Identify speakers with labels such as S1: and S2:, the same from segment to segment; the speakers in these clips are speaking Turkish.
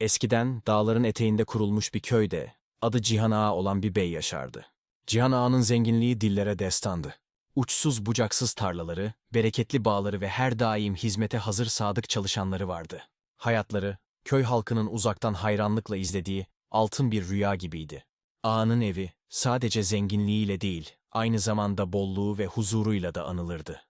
S1: Eskiden dağların eteğinde kurulmuş bir köyde adı Cihan Ağa olan bir bey yaşardı. Cihan Ağa'nın zenginliği dillere destandı. Uçsuz bucaksız tarlaları, bereketli bağları ve her daim hizmete hazır sadık çalışanları vardı. Hayatları, köy halkının uzaktan hayranlıkla izlediği altın bir rüya gibiydi. Ağa'nın evi sadece zenginliğiyle değil, aynı zamanda bolluğu ve huzuruyla da anılırdı.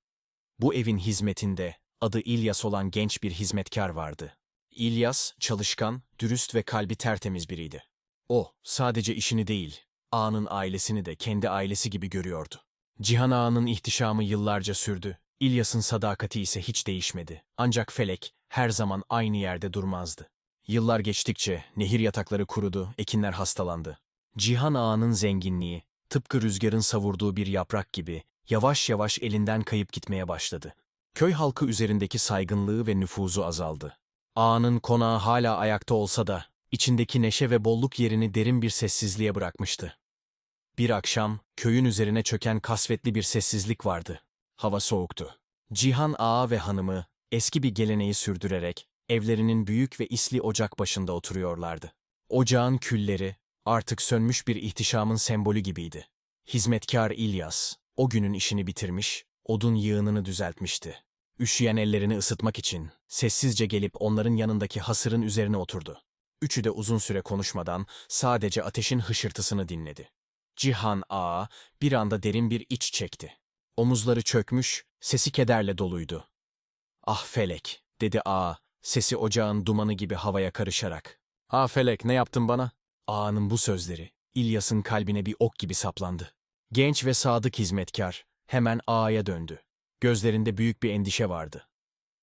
S1: Bu evin hizmetinde adı İlyas olan genç bir hizmetkar vardı. İlyas, çalışkan, dürüst ve kalbi tertemiz biriydi. O, sadece işini değil, ağanın ailesini de kendi ailesi gibi görüyordu. Cihan ağanın ihtişamı yıllarca sürdü. İlyas'ın sadakati ise hiç değişmedi. Ancak felek her zaman aynı yerde durmazdı. Yıllar geçtikçe nehir yatakları kurudu, ekinler hastalandı. Cihan ağanın zenginliği, tıpkı rüzgarın savurduğu bir yaprak gibi yavaş yavaş elinden kayıp gitmeye başladı. Köy halkı üzerindeki saygınlığı ve nüfuzu azaldı. Ağanın konağı hala ayakta olsa da, içindeki neşe ve bolluk yerini derin bir sessizliğe bırakmıştı. Bir akşam, köyün üzerine çöken kasvetli bir sessizlik vardı. Hava soğuktu. Cihan Ağa ve hanımı, eski bir geleneği sürdürerek, evlerinin büyük ve isli ocak başında oturuyorlardı. Ocağın külleri, artık sönmüş bir ihtişamın sembolü gibiydi. Hizmetkar İlyas, o günün işini bitirmiş, odun yığınını düzeltmişti. Üşüyen ellerini ısıtmak için sessizce gelip onların yanındaki hasırın üzerine oturdu. Üçü de uzun süre konuşmadan sadece ateşin hışırtısını dinledi. Cihan Ağa bir anda derin bir iç çekti. Omuzları çökmüş, sesi kederle doluydu. Ah Felek, dedi Ağa, sesi ocağın dumanı gibi havaya karışarak. Ah Felek, ne yaptın bana? Ağa'nın bu sözleri, İlyas'ın kalbine bir ok gibi saplandı. Genç ve sadık hizmetkar, hemen Ağa'ya döndü. Gözlerinde büyük bir endişe vardı.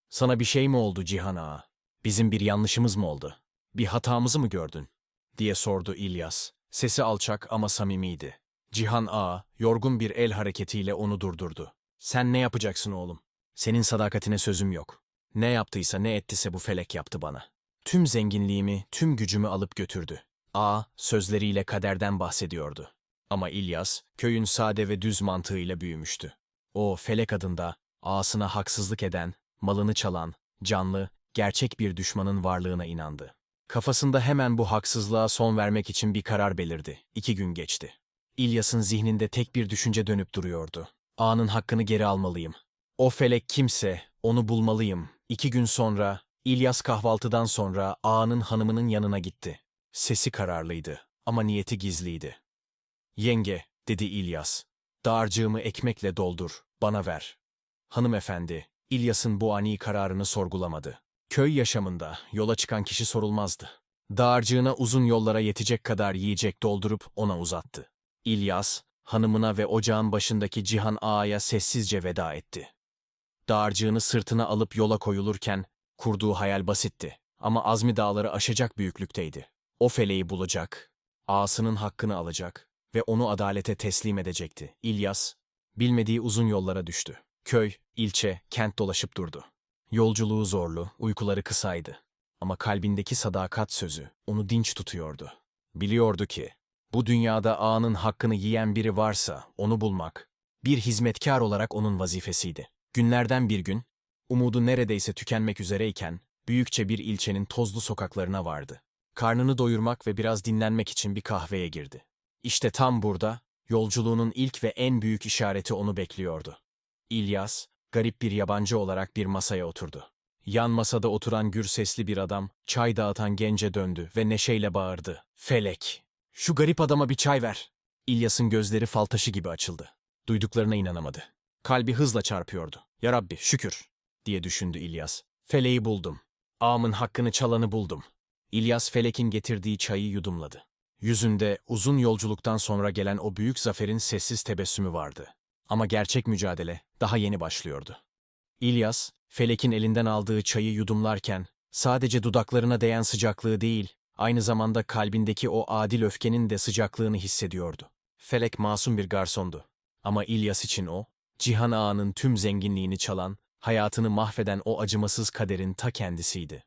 S1: Sana bir şey mi oldu Cihan Ağa? Bizim bir yanlışımız mı oldu? Bir hatamızı mı gördün? diye sordu İlyas. Sesi alçak ama samimiydi. Cihan Ağa, yorgun bir el hareketiyle onu durdurdu. Sen ne yapacaksın oğlum? Senin sadakatine sözüm yok. Ne yaptıysa ne ettiyse bu felek yaptı bana. Tüm zenginliğimi, tüm gücümü alıp götürdü. Ağa, sözleriyle kaderden bahsediyordu. Ama İlyas, köyün sade ve düz mantığıyla büyümüştü. O, felek adında, ağasına haksızlık eden, malını çalan, canlı, gerçek bir düşmanın varlığına inandı. Kafasında hemen bu haksızlığa son vermek için bir karar belirdi. İki gün geçti. İlyas'ın zihninde tek bir düşünce dönüp duruyordu. Ağanın hakkını geri almalıyım. O felek kimse, onu bulmalıyım. İki gün sonra, İlyas kahvaltıdan sonra ağanın hanımının yanına gitti. Sesi kararlıydı ama niyeti gizliydi. Yenge, dedi İlyas, dağarcığımı ekmekle doldur, bana ver. Hanımefendi, İlyas'ın bu ani kararını sorgulamadı. Köy yaşamında yola çıkan kişi sorulmazdı. Dağarcığına uzun yollara yetecek kadar yiyecek doldurup ona uzattı. İlyas, hanımına ve ocağın başındaki Cihan Ağa'ya sessizce veda etti. Dağarcığını sırtına alıp yola koyulurken, kurduğu hayal basitti ama azmi dağları aşacak büyüklükteydi. O feleği bulacak, ağasının hakkını alacak ve onu adalete teslim edecekti. İlyas, bilmediği uzun yollara düştü. Köy, ilçe, kent dolaşıp durdu. Yolculuğu zorlu, uykuları kısaydı. Ama kalbindeki sadakat sözü onu dinç tutuyordu. Biliyordu ki, bu dünyada ağanın hakkını yiyen biri varsa onu bulmak, bir hizmetkar olarak onun vazifesiydi. Günlerden bir gün, umudu neredeyse tükenmek üzereyken, büyükçe bir ilçenin tozlu sokaklarına vardı. Karnını doyurmak ve biraz dinlenmek için bir kahveye girdi. İşte tam burada, yolculuğunun ilk ve en büyük işareti onu bekliyordu. İlyas, garip bir yabancı olarak bir masaya oturdu. Yan masada oturan gür sesli bir adam, çay dağıtan gence döndü ve neşeyle bağırdı. Felek, şu garip adama bir çay ver. İlyas'ın gözleri fal taşı gibi açıldı. Duyduklarına inanamadı. Kalbi hızla çarpıyordu. Ya Rabbi, şükür, diye düşündü İlyas. Feleği buldum. Ağamın hakkını çalanı buldum. İlyas Felek'in getirdiği çayı yudumladı. Yüzünde uzun yolculuktan sonra gelen o büyük zaferin sessiz tebessümü vardı. Ama gerçek mücadele daha yeni başlıyordu. İlyas, Felek'in elinden aldığı çayı yudumlarken, sadece dudaklarına değen sıcaklığı değil, aynı zamanda kalbindeki o adil öfkenin de sıcaklığını hissediyordu. Felek masum bir garsondu. Ama İlyas için o, Cihan Ağa'nın tüm zenginliğini çalan, hayatını mahveden o acımasız kaderin ta kendisiydi.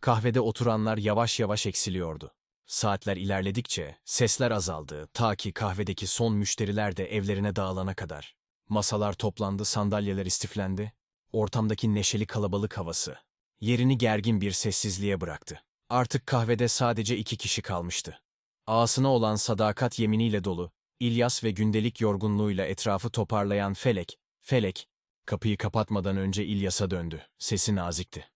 S1: Kahvede oturanlar yavaş yavaş eksiliyordu. Saatler ilerledikçe sesler azaldı ta ki kahvedeki son müşteriler de evlerine dağılana kadar. Masalar toplandı, sandalyeler istiflendi. Ortamdaki neşeli kalabalık havası yerini gergin bir sessizliğe bıraktı. Artık kahvede sadece iki kişi kalmıştı. Ağasına olan sadakat yeminiyle dolu, İlyas ve gündelik yorgunluğuyla etrafı toparlayan Felek, Felek, kapıyı kapatmadan önce İlyas'a döndü. Sesi nazikti.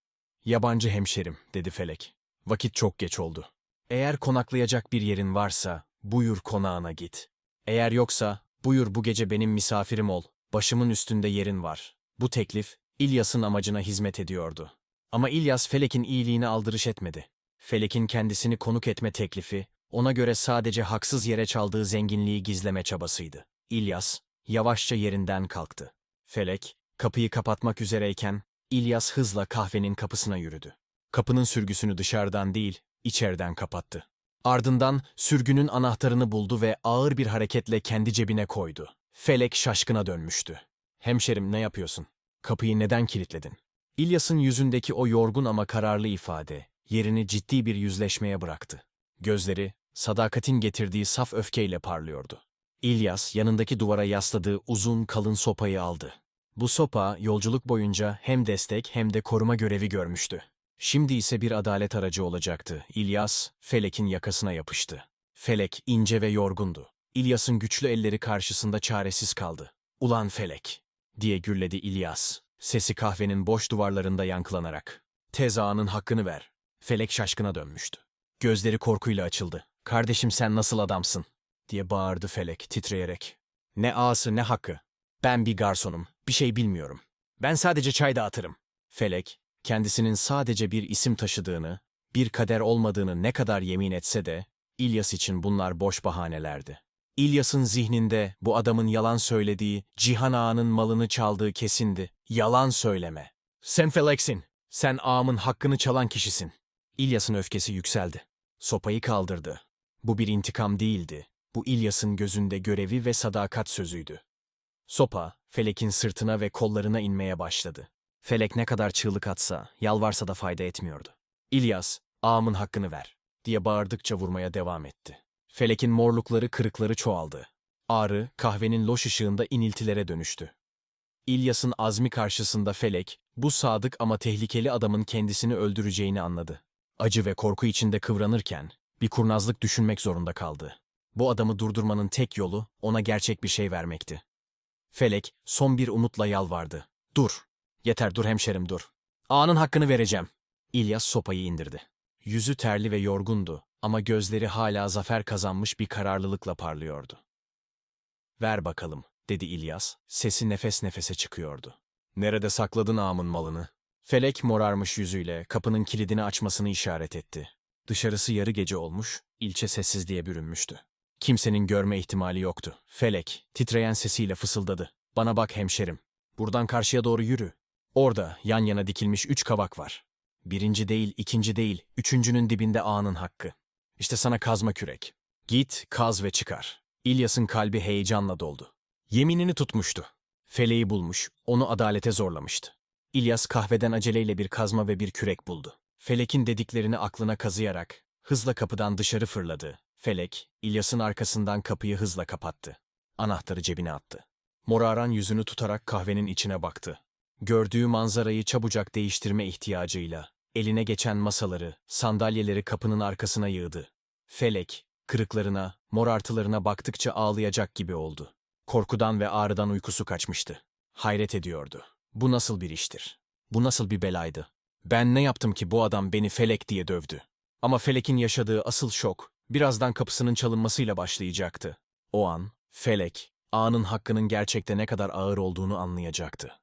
S1: Yabancı hemşerim, dedi Felek. Vakit çok geç oldu. Eğer konaklayacak bir yerin varsa, buyur konağına git. Eğer yoksa, buyur bu gece benim misafirim ol, başımın üstünde yerin var. Bu teklif, İlyas'ın amacına hizmet ediyordu. Ama İlyas Felek'in iyiliğine aldırış etmedi. Felek'in kendisini konuk etme teklifi, ona göre sadece haksız yere çaldığı zenginliği gizleme çabasıydı. İlyas, yavaşça yerinden kalktı. Felek, kapıyı kapatmak üzereyken, İlyas hızla kahvenin kapısına yürüdü. Kapının sürgüsünü dışarıdan değil, içeriden kapattı. Ardından sürgünün anahtarını buldu ve ağır bir hareketle kendi cebine koydu. Felek şaşkına dönmüştü. Hemşerim ne yapıyorsun? Kapıyı neden kilitledin? İlyas'ın yüzündeki o yorgun ama kararlı ifade, yerini ciddi bir yüzleşmeye bıraktı. Gözleri, sadakatin getirdiği saf öfkeyle parlıyordu. İlyas, yanındaki duvara yasladığı uzun kalın sopayı aldı. Bu sopa, yolculuk boyunca hem destek hem de koruma görevi görmüştü. Şimdi ise bir adalet aracı olacaktı. İlyas, Felek'in yakasına yapıştı. Felek, ince ve yorgundu. İlyas'ın güçlü elleri karşısında çaresiz kaldı. Ulan Felek, diye gürledi İlyas, sesi kahvenin boş duvarlarında yankılanarak. Tez ağanın hakkını ver. Felek şaşkına dönmüştü. Gözleri korkuyla açıldı. Kardeşim sen nasıl adamsın? diye bağırdı Felek titreyerek. Ne ağası ne hakkı. Ben bir garsonum, bir şey bilmiyorum. Ben sadece çay dağıtırım. Felek, kendisinin sadece bir isim taşıdığını, bir kader olmadığını ne kadar yemin etse de, İlyas için bunlar boş bahanelerdi. İlyas'ın zihninde bu adamın yalan söylediği, Cihan Ağa'nın malını çaldığı kesindi. Yalan söyleme. Sen Feleksin. Sen ağamın hakkını çalan kişisin. İlyas'ın öfkesi yükseldi. Sopayı kaldırdı. Bu bir intikam değildi. Bu İlyas'ın gözünde görevi ve sadakat sözüydü. Sopa, Felek'in sırtına ve kollarına inmeye başladı. Felek ne kadar çığlık atsa, yalvarsa da fayda etmiyordu. İlyas, ağamın hakkını ver, diye bağırdıkça vurmaya devam etti. Felek'in morlukları, kırıkları çoğaldı. Ağrı, kahvenin loş ışığında iniltilere dönüştü. İlyas'ın azmi karşısında Felek, bu sadık ama tehlikeli adamın kendisini öldüreceğini anladı. Acı ve korku içinde kıvranırken, bir kurnazlık düşünmek zorunda kaldı. Bu adamı durdurmanın tek yolu, ona gerçek bir şey vermekti. Felek, son bir umutla yalvardı. Dur. Yeter dur hemşerim dur. Ağanın hakkını vereceğim. İlyas sopayı indirdi. Yüzü terli ve yorgundu ama gözleri hala zafer kazanmış bir kararlılıkla parlıyordu. Ver bakalım, dedi İlyas. Sesi nefes nefese çıkıyordu. Nerede sakladın ağamın malını? Felek morarmış yüzüyle kapının kilidini açmasını işaret etti. Dışarısı yarı gece olmuş, ilçe sessizliğe bürünmüştü. Kimsenin görme ihtimali yoktu. Felek, titreyen sesiyle fısıldadı. Bana bak hemşerim. Buradan karşıya doğru yürü. Orada yan yana dikilmiş üç kavak var. Birinci değil, ikinci değil, üçüncünün dibinde ağanın hakkı. İşte sana kazma kürek. Git, kaz ve çıkar. İlyas'ın kalbi heyecanla doldu. Yeminini tutmuştu. Feleği bulmuş, onu adalete zorlamıştı. İlyas kahveden aceleyle bir kazma ve bir kürek buldu. Felek'in dediklerini aklına kazıyarak hızla kapıdan dışarı fırladı. Felek, İlyas'ın arkasından kapıyı hızla kapattı. Anahtarı cebine attı. Moraran yüzünü tutarak kahvenin içine baktı. Gördüğü manzarayı çabucak değiştirme ihtiyacıyla eline geçen masaları, sandalyeleri kapının arkasına yığdı. Felek, kırıklarına, morartılarına baktıkça ağlayacak gibi oldu. Korkudan ve ağrıdan uykusu kaçmıştı. Hayret ediyordu. Bu nasıl bir iştir? Bu nasıl bir belaydı? Ben ne yaptım ki bu adam beni Felek diye dövdü? Ama Felek'in yaşadığı asıl şok, birazdan kapısının çalınmasıyla başlayacaktı. O an, Felek, ağanın hakkının gerçekte ne kadar ağır olduğunu anlayacaktı.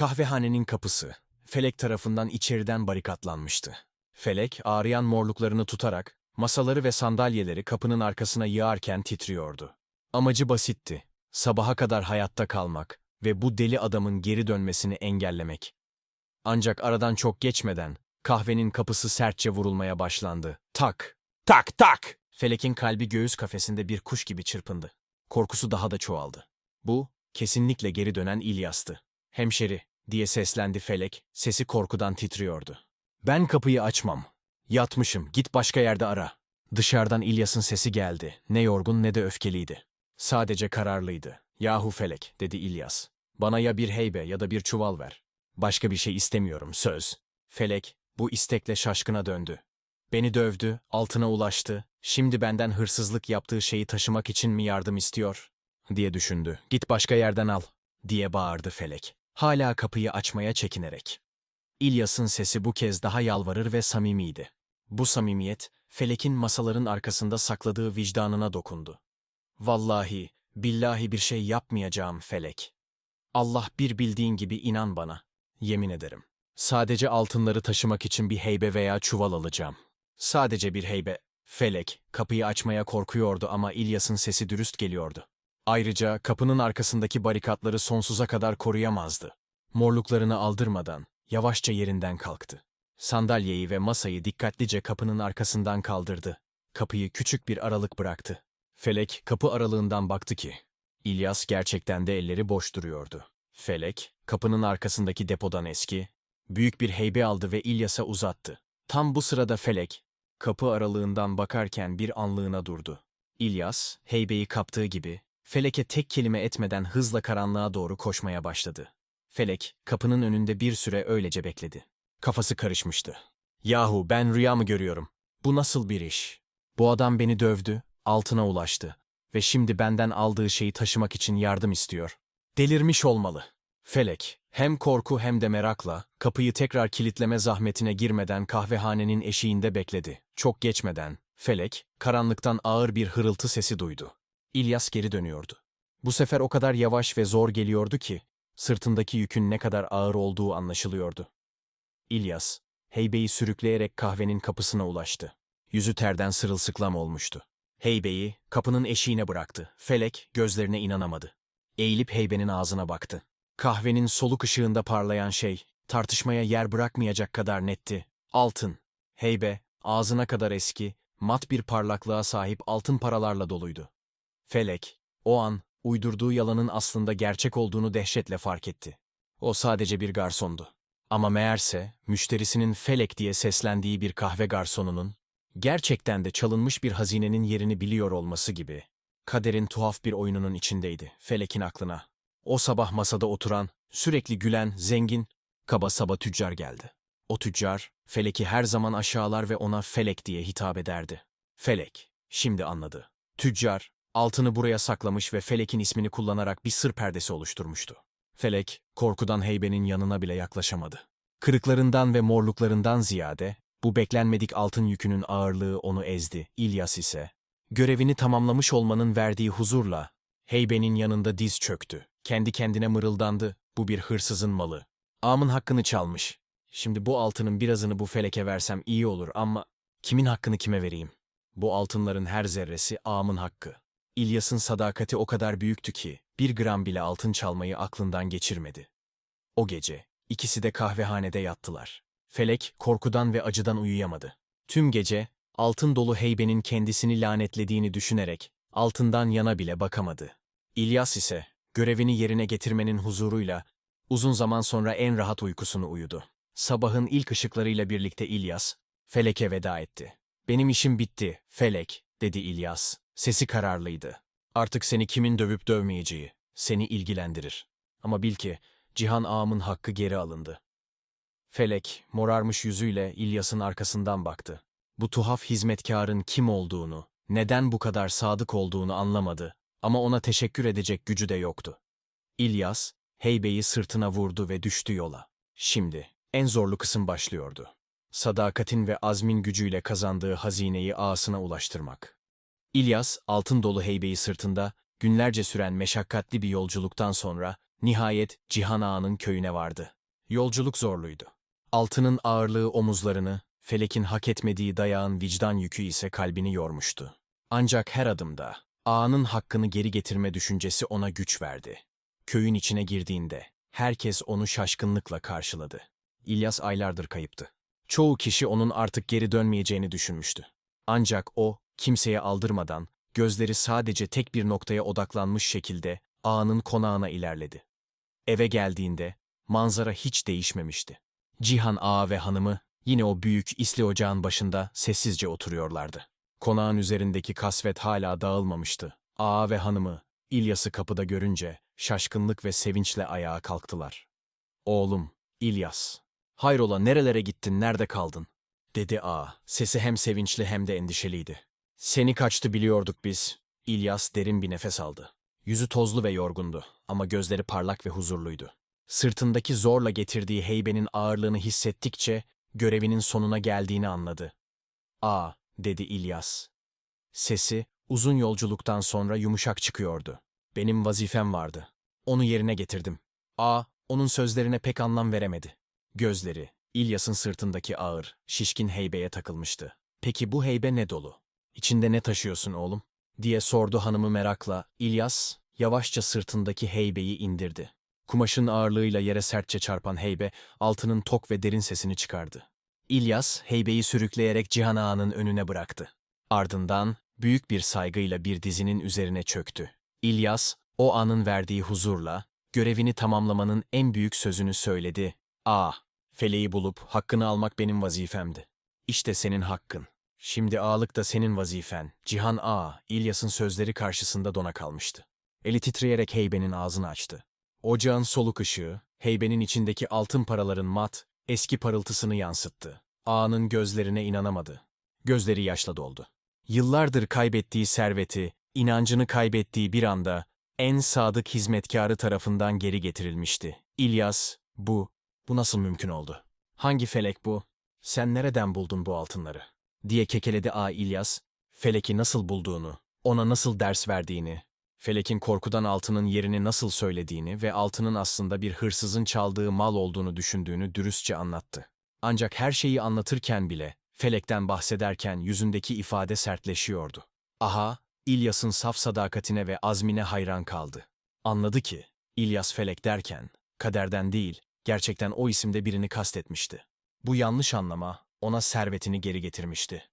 S1: Kahvehanenin kapısı, Felek tarafından içeriden barikatlanmıştı. Felek, ağrıyan morluklarını tutarak, masaları ve sandalyeleri kapının arkasına yığarken titriyordu. Amacı basitti, sabaha kadar hayatta kalmak ve bu deli adamın geri dönmesini engellemek. Ancak aradan çok geçmeden, kahvenin kapısı sertçe vurulmaya başlandı. Tak! Tak tak! Felek'in kalbi göğüs kafesinde bir kuş gibi çırpındı. Korkusu daha da çoğaldı. Bu, kesinlikle geri dönen İlyas'tı. Hemşeri, diye seslendi Felek, sesi korkudan titriyordu. Ben kapıyı açmam. Yatmışım, git başka yerde ara. Dışarıdan İlyas'ın sesi geldi. Ne yorgun ne de öfkeliydi. Sadece kararlıydı. Yahu Felek, dedi İlyas. Bana ya bir heybe ya da bir çuval ver. Başka bir şey istemiyorum, söz. Felek, bu istekle şaşkına döndü. Beni dövdü, altına ulaştı. Şimdi benden hırsızlık yaptığı şeyi taşımak için mi yardım istiyor? diye düşündü. Git başka yerden al, diye bağırdı Felek. Hala kapıyı açmaya çekinerek. İlyas'ın sesi bu kez daha yalvarır ve samimiydi. Bu samimiyet, Felek'in masaların arkasında sakladığı vicdanına dokundu. Vallahi, billahi bir şey yapmayacağım Felek. Allah bir bildiğin gibi inan bana. Yemin ederim. Sadece altınları taşımak için bir heybe veya çuval alacağım. Sadece bir heybe. Felek, kapıyı açmaya korkuyordu ama İlyas'ın sesi dürüst geliyordu. Ayrıca kapının arkasındaki barikatları sonsuza kadar koruyamazdı. Morluklarını aldırmadan, yavaşça yerinden kalktı. Sandalyeyi ve masayı dikkatlice kapının arkasından kaldırdı. Kapıyı küçük bir aralık bıraktı. Felek kapı aralığından baktı ki, İlyas gerçekten de elleri boş duruyordu. Felek, kapının arkasındaki depodan eski, büyük bir heybe aldı ve İlyas'a uzattı. Tam bu sırada Felek, kapı aralığından bakarken bir anlığına durdu. İlyas, heybeyi kaptığı gibi, Felek'e tek kelime etmeden hızla karanlığa doğru koşmaya başladı. Felek, kapının önünde bir süre öylece bekledi. Kafası karışmıştı. Yahu ben rüya mı görüyorum? Bu nasıl bir iş? Bu adam beni dövdü, altına ulaştı ve şimdi benden aldığı şeyi taşımak için yardım istiyor. Delirmiş olmalı. Felek, hem korku hem de merakla, kapıyı tekrar kilitleme zahmetine girmeden kahvehanenin eşiğinde bekledi. Çok geçmeden, Felek, karanlıktan ağır bir hırıltı sesi duydu. İlyas geri dönüyordu. Bu sefer o kadar yavaş ve zor geliyordu ki, sırtındaki yükün ne kadar ağır olduğu anlaşılıyordu. İlyas, heybeyi sürükleyerek kahvenin kapısına ulaştı. Yüzü terden sırılsıklam olmuştu. Heybeyi kapının eşiğine bıraktı. Felek gözlerine inanamadı. Eğilip heybenin ağzına baktı. Kahvenin soluk ışığında parlayan şey, tartışmaya yer bırakmayacak kadar netti. Altın. Heybe, ağzına kadar eski, mat bir parlaklığa sahip altın paralarla doluydu. Felek, o an, uydurduğu yalanın aslında gerçek olduğunu dehşetle fark etti. O sadece bir garsondu. Ama meğerse, müşterisinin Felek diye seslendiği bir kahve garsonunun, gerçekten de çalınmış bir hazinenin yerini biliyor olması gibi, kaderin tuhaf bir oyununun içindeydi Felek'in aklına. O sabah masada oturan, sürekli gülen, zengin, kaba saba tüccar geldi. O tüccar, Felek'i her zaman aşağılar ve ona Felek diye hitap ederdi. Felek, şimdi anladı. Tüccar, altını buraya saklamış ve Felek'in ismini kullanarak bir sır perdesi oluşturmuştu. Felek, korkudan heybenin yanına bile yaklaşamadı. Kırıklarından ve morluklarından ziyade, bu beklenmedik altın yükünün ağırlığı onu ezdi. İlyas ise, görevini tamamlamış olmanın verdiği huzurla, heybenin yanında diz çöktü. Kendi kendine mırıldandı, bu bir hırsızın malı. Ağamın hakkını çalmış. Şimdi bu altının birazını bu feleke versem iyi olur ama kimin hakkını kime vereyim? Bu altınların her zerresi ağamın hakkı. İlyas'ın sadakati o kadar büyüktü ki bir gram bile altın çalmayı aklından geçirmedi. O gece ikisi de kahvehanede yattılar. Felek korkudan ve acıdan uyuyamadı. Tüm gece altın dolu heybenin kendisini lanetlediğini düşünerek altından yana bile bakamadı. İlyas ise görevini yerine getirmenin huzuruyla uzun zaman sonra en rahat uykusunu uyudu. Sabahın ilk ışıklarıyla birlikte İlyas, Felek'e veda etti. Benim işim bitti, Felek, dedi İlyas. Sesi kararlıydı. Artık seni kimin dövüp dövmeyeceği, seni ilgilendirir. Ama bil ki, Cihan ağamın hakkı geri alındı. Felek, morarmış yüzüyle İlyas'ın arkasından baktı. Bu tuhaf hizmetkarın kim olduğunu, neden bu kadar sadık olduğunu anlamadı ama ona teşekkür edecek gücü de yoktu. İlyas, heybeyi sırtına vurdu ve düştü yola. Şimdi, en zorlu kısım başlıyordu. Sadakatin ve azmin gücüyle kazandığı hazineyi ağasına ulaştırmak. İlyas, altın dolu heybeyi sırtında, günlerce süren meşakkatli bir yolculuktan sonra, nihayet Cihan Ağa'nın köyüne vardı. Yolculuk zorluydu. Altının ağırlığı omuzlarını, felekin hak etmediği dayağın vicdan yükü ise kalbini yormuştu. Ancak her adımda, ağanın hakkını geri getirme düşüncesi ona güç verdi. Köyün içine girdiğinde, herkes onu şaşkınlıkla karşıladı. İlyas aylardır kayıptı. Çoğu kişi onun artık geri dönmeyeceğini düşünmüştü. Ancak o, kimseye aldırmadan, gözleri sadece tek bir noktaya odaklanmış şekilde ağanın konağına ilerledi. Eve geldiğinde, manzara hiç değişmemişti. Cihan ağa ve hanımı yine o büyük isli ocağın başında sessizce oturuyorlardı. Konağın üzerindeki kasvet hala dağılmamıştı. Ağa ve hanımı İlyas'ı kapıda görünce şaşkınlık ve sevinçle ayağa kalktılar. Oğlum, İlyas. Hayrola nerelere gittin, nerede kaldın? dedi A. Sesi hem sevinçli hem de endişeliydi. Seni kaçtı biliyorduk biz. İlyas derin bir nefes aldı. Yüzü tozlu ve yorgundu ama gözleri parlak ve huzurluydu. Sırtındaki zorla getirdiği heybenin ağırlığını hissettikçe görevinin sonuna geldiğini anladı. A, dedi İlyas. Sesi uzun yolculuktan sonra yumuşak çıkıyordu. Benim vazifem vardı. Onu yerine getirdim. A, onun sözlerine pek anlam veremedi. Gözleri, İlyas'ın sırtındaki ağır, şişkin heybeye takılmıştı. Peki bu heybe ne dolu? İçinde ne taşıyorsun oğlum? diye sordu hanımı merakla. İlyas, yavaşça sırtındaki heybeyi indirdi. Kumaşın ağırlığıyla yere sertçe çarpan heybe, altının tok ve derin sesini çıkardı. İlyas, heybeyi sürükleyerek Cihan Ağa'nın önüne bıraktı. Ardından, büyük bir saygıyla bir dizinin üzerine çöktü. İlyas, o anın verdiği huzurla, görevini tamamlamanın en büyük sözünü söyledi. A. Feleği bulup hakkını almak benim vazifemdi. İşte senin hakkın. Şimdi ağalık da senin vazifen. Cihan A. İlyas'ın sözleri karşısında dona kalmıştı. Eli titreyerek heybenin ağzını açtı. Ocağın soluk ışığı, heybenin içindeki altın paraların mat, eski parıltısını yansıttı. Ağanın gözlerine inanamadı. Gözleri yaşla doldu. Yıllardır kaybettiği serveti, inancını kaybettiği bir anda en sadık hizmetkarı tarafından geri getirilmişti. İlyas, bu, bu nasıl mümkün oldu? Hangi felek bu? Sen nereden buldun bu altınları? Diye kekeledi A İlyas, Felek'i nasıl bulduğunu, ona nasıl ders verdiğini, Felek'in korkudan altının yerini nasıl söylediğini ve altının aslında bir hırsızın çaldığı mal olduğunu düşündüğünü dürüstçe anlattı. Ancak her şeyi anlatırken bile, Felek'ten bahsederken yüzündeki ifade sertleşiyordu. Aha, İlyas'ın saf sadakatine ve azmine hayran kaldı. Anladı ki, İlyas Felek derken, kaderden değil, gerçekten o isimde birini kastetmişti. Bu yanlış anlama, ona servetini geri getirmişti.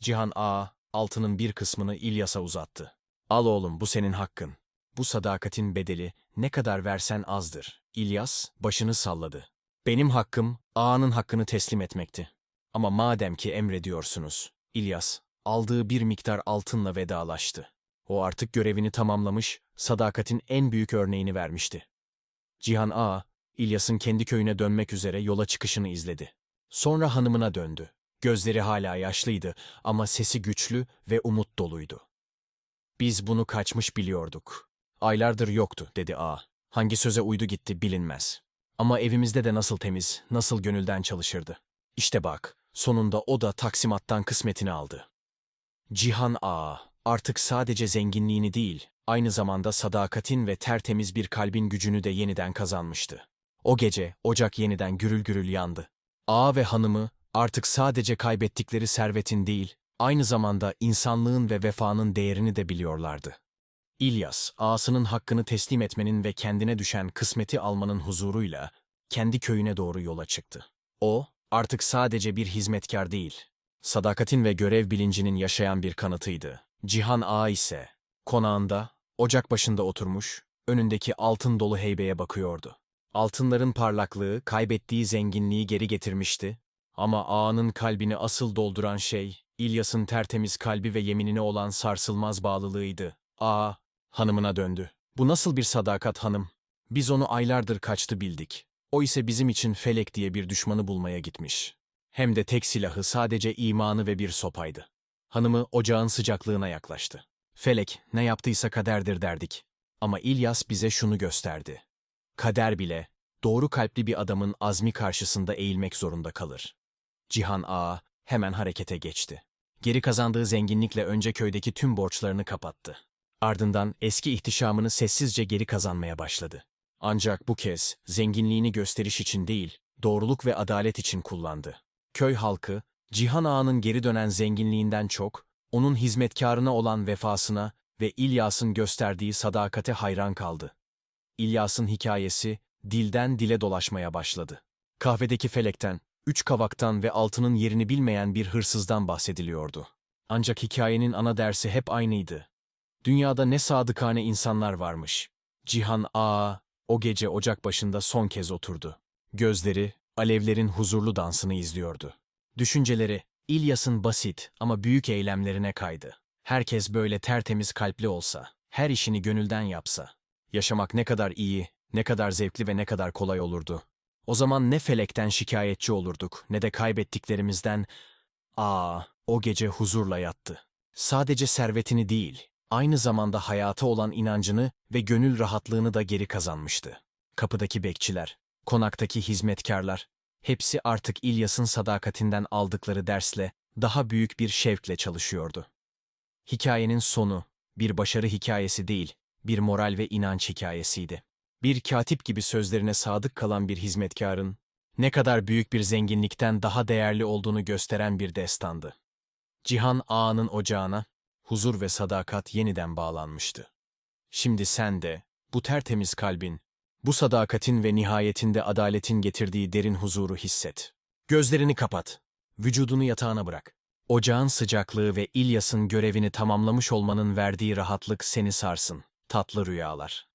S1: Cihan A, altının bir kısmını İlyas'a uzattı. Al oğlum bu senin hakkın. Bu sadakatin bedeli ne kadar versen azdır. İlyas başını salladı. Benim hakkım ağanın hakkını teslim etmekti. Ama madem ki emrediyorsunuz, İlyas aldığı bir miktar altınla vedalaştı. O artık görevini tamamlamış, sadakatin en büyük örneğini vermişti. Cihan Ağa, İlyas'ın kendi köyüne dönmek üzere yola çıkışını izledi. Sonra hanımına döndü. Gözleri hala yaşlıydı ama sesi güçlü ve umut doluydu. Biz bunu kaçmış biliyorduk. Aylardır yoktu, dedi ağa. Hangi söze uydu gitti bilinmez. Ama evimizde de nasıl temiz, nasıl gönülden çalışırdı. İşte bak, sonunda o da taksimattan kısmetini aldı. Cihan ağa, artık sadece zenginliğini değil, aynı zamanda sadakatin ve tertemiz bir kalbin gücünü de yeniden kazanmıştı. O gece ocak yeniden gürül gürül yandı. Ağa ve hanımı artık sadece kaybettikleri servetin değil, aynı zamanda insanlığın ve vefanın değerini de biliyorlardı. İlyas, ağasının hakkını teslim etmenin ve kendine düşen kısmeti almanın huzuruyla kendi köyüne doğru yola çıktı. O, artık sadece bir hizmetkar değil, sadakatin ve görev bilincinin yaşayan bir kanıtıydı. Cihan Ağa ise, konağında, ocak başında oturmuş, önündeki altın dolu heybeye bakıyordu. Altınların parlaklığı, kaybettiği zenginliği geri getirmişti ama ağanın kalbini asıl dolduran şey, İlyas'ın tertemiz kalbi ve yeminine olan sarsılmaz bağlılığıydı. Ağa, hanımına döndü. Bu nasıl bir sadakat hanım? Biz onu aylardır kaçtı bildik. O ise bizim için Felek diye bir düşmanı bulmaya gitmiş. Hem de tek silahı sadece imanı ve bir sopaydı. Hanımı ocağın sıcaklığına yaklaştı. Felek ne yaptıysa kaderdir derdik. Ama İlyas bize şunu gösterdi. Kader bile, doğru kalpli bir adamın azmi karşısında eğilmek zorunda kalır. Cihan Ağa hemen harekete geçti. Geri kazandığı zenginlikle önce köydeki tüm borçlarını kapattı. Ardından eski ihtişamını sessizce geri kazanmaya başladı. Ancak bu kez zenginliğini gösteriş için değil, doğruluk ve adalet için kullandı. Köy halkı, Cihan Ağa'nın geri dönen zenginliğinden çok, onun hizmetkarına olan vefasına ve İlyas'ın gösterdiği sadakate hayran kaldı. İlyas'ın hikayesi dilden dile dolaşmaya başladı. Kahvedeki felekten, üç kavaktan ve altının yerini bilmeyen bir hırsızdan bahsediliyordu. Ancak hikayenin ana dersi hep aynıydı. Dünyada ne sadıkane insanlar varmış. Cihan Ağa o gece ocak başında son kez oturdu. Gözleri, alevlerin huzurlu dansını izliyordu. Düşünceleri, İlyas'ın basit ama büyük eylemlerine kaydı. Herkes böyle tertemiz kalpli olsa, her işini gönülden yapsa, yaşamak ne kadar iyi, ne kadar zevkli ve ne kadar kolay olurdu. O zaman ne felekten şikayetçi olurduk, ne de kaybettiklerimizden, Aa, o gece huzurla yattı. Sadece servetini değil, aynı zamanda hayata olan inancını ve gönül rahatlığını da geri kazanmıştı. Kapıdaki bekçiler, konaktaki hizmetkarlar, hepsi artık İlyas'ın sadakatinden aldıkları dersle daha büyük bir şevkle çalışıyordu. Hikayenin sonu, bir başarı hikayesi değil, bir moral ve inanç hikayesiydi. Bir katip gibi sözlerine sadık kalan bir hizmetkarın, ne kadar büyük bir zenginlikten daha değerli olduğunu gösteren bir destandı. Cihan Ağa'nın ocağına, huzur ve sadakat yeniden bağlanmıştı. Şimdi sen de, bu tertemiz kalbin, bu sadakatin ve nihayetinde adaletin getirdiği derin huzuru hisset. Gözlerini kapat, vücudunu yatağına bırak. Ocağın sıcaklığı ve İlyas'ın görevini tamamlamış olmanın verdiği rahatlık seni sarsın. Tatlı rüyalar.